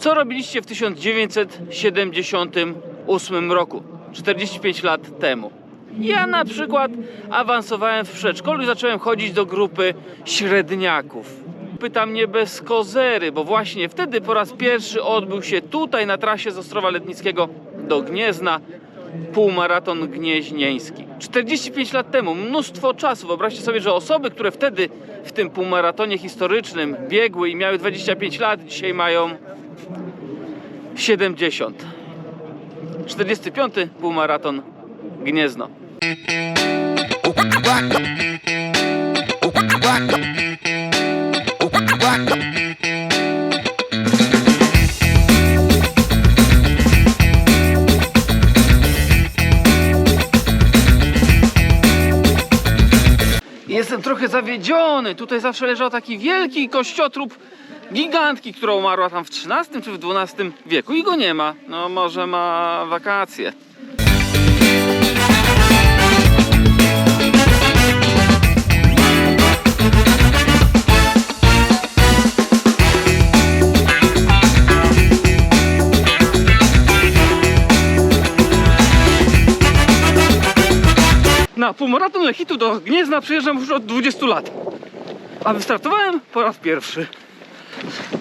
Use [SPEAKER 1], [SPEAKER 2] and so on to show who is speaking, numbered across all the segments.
[SPEAKER 1] Co robiliście w 1978 roku? 45 lat temu. Ja na przykład awansowałem w przedszkolu i zacząłem chodzić do grupy średniaków. Pytam nie bez kozery, bo właśnie wtedy po raz pierwszy odbył się tutaj na trasie z Ostrowa Letnickiego do Gniezna półmaraton gnieźnieński. 45 lat temu, mnóstwo czasu. Wyobraźcie sobie, że osoby, które wtedy w tym półmaratonie historycznym biegły i miały 25 lat, dzisiaj mają 70. 45. półmaraton Gniezno. Jestem trochę zawiedziony. Tutaj zawsze leżał taki wielki kościotrup gigantki, która umarła tam w XIII czy w XII wieku i go nie ma. No może ma wakacje. Na półmaraton Lechitu do Gniezna przyjeżdżam już od 20 lat. A wystartowałem po raz pierwszy.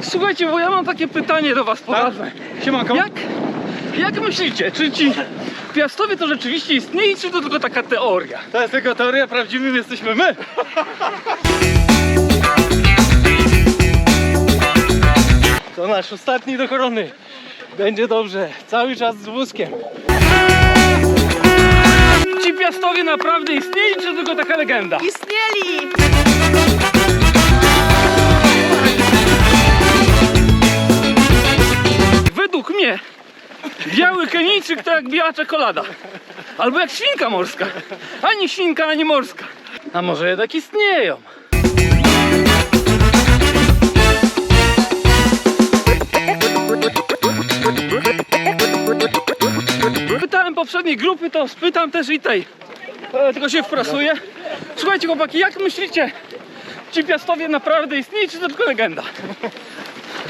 [SPEAKER 1] Słuchajcie, bo ja mam takie pytanie do was poważne.
[SPEAKER 2] Siemanko.
[SPEAKER 1] Jak, jak myślicie, czy ci piastowie to rzeczywiście istnieje, czy to tylko taka teoria?
[SPEAKER 2] To jest tylko teoria, prawdziwym jesteśmy my. To nasz ostatni do korony. Będzie dobrze. Cały czas z wózkiem.
[SPEAKER 1] Ci piastowie naprawdę istnieli, czy tylko taka legenda?
[SPEAKER 3] Istnieli!
[SPEAKER 1] Kenijczyk to jak biała czekolada. Albo jak świnka morska. Ani świnka, ani morska. A może jednak istnieją? Pytałem poprzedniej grupy, to spytam też i tej. E, Tylko się wprasuję. Słuchajcie chłopaki, jak myślicie? Ci piastowie naprawdę istnieją, czy to tylko legenda?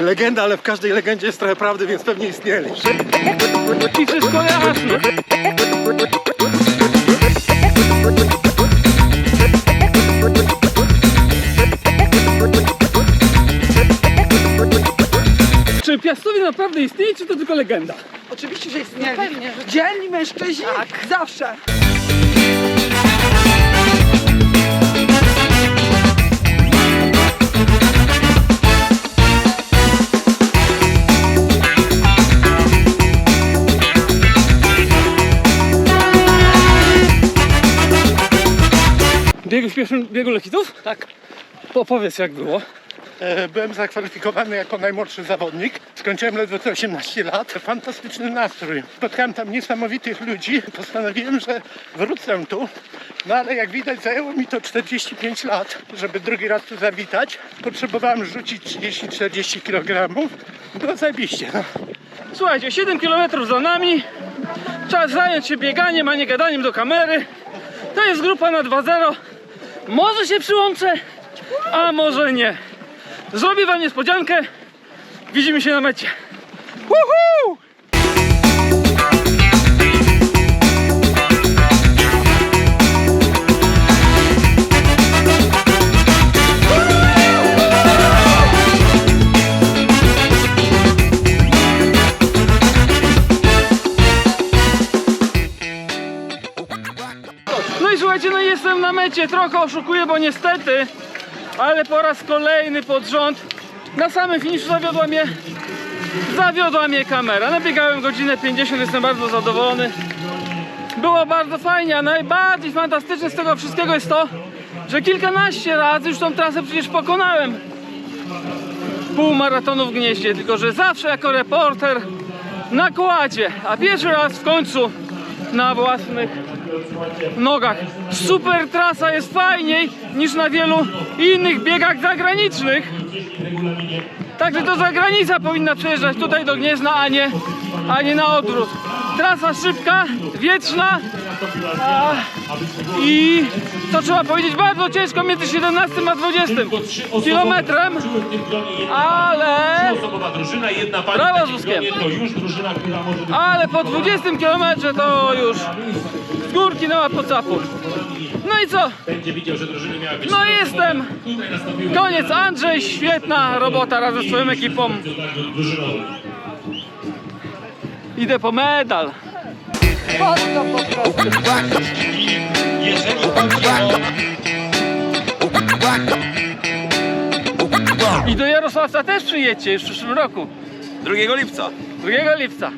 [SPEAKER 2] Legenda, ale w każdej legendzie jest trochę prawdy, więc pewnie istnieli.
[SPEAKER 1] I wszystko jasne. Czy piastowie naprawdę istnieją, czy to tylko legenda?
[SPEAKER 3] Oczywiście, że istnieli. Dzielni mężczyźni? Tak. Zawsze.
[SPEAKER 1] W pierwszym biegu Lekitów?
[SPEAKER 2] Tak.
[SPEAKER 1] Opowiedz jak było.
[SPEAKER 2] E, Byłem zakwalifikowany jako najmłodszy zawodnik. Skończyłem ledwo co 18 lat. Fantastyczny nastrój. Spotkałem tam niesamowitych ludzi. Postanowiłem, że wrócę tu. No ale jak widać zajęło mi to 45 lat, żeby drugi raz tu zawitać. Potrzebowałem rzucić 30-40 kg. Było zajebiście. No.
[SPEAKER 1] Słuchajcie, 7 km za nami. Czas zająć się bieganiem, a nie gadaniem do kamery. To jest grupa na 2-0. Może się przyłączę, a może nie. Zrobię wam niespodziankę. Widzimy się na mecie. Woohoo! No i słuchajcie, no jestem na mecie. Trochę oszukuję, bo niestety, ale po raz kolejny pod rząd na samym finiszu zawiodła mnie zawiodła mnie kamera. Nabiegałem godzinę 50, jestem bardzo zadowolony. Było bardzo fajnie, a najbardziej fantastyczne z tego wszystkiego jest to, że kilkanaście razy już tą trasę przecież pokonałem. Pół maratonu w Gnieźnie, tylko że zawsze jako reporter na kładzie, a pierwszy raz w końcu na własnych nogach. Super trasa jest fajniej niż na wielu innych biegach zagranicznych. Także to zagranica powinna przyjeżdżać tutaj do Gniezna, a nie, a nie na odwrót. Trasa szybka, wietrzna, A, I co trzeba powiedzieć, bardzo ciężko między 17 a 20 kilometrem, ale, Brawo,
[SPEAKER 4] w takim
[SPEAKER 1] Zuskiem.
[SPEAKER 4] gronie, to już drużyna, która może być
[SPEAKER 1] ale po 20 kilometrze to już z górki na pocapu. No i co?
[SPEAKER 4] będzie widział, że drużyny miały być
[SPEAKER 1] No i jestem. Koniec Andrzej, świetna robota razem z swoją ekipą. Idę po medal.
[SPEAKER 3] Mocno po prostu.
[SPEAKER 1] I do Jarosławca też przyjedźcie już w przyszłym roku.
[SPEAKER 5] 2 lipca.
[SPEAKER 1] 2 lipca.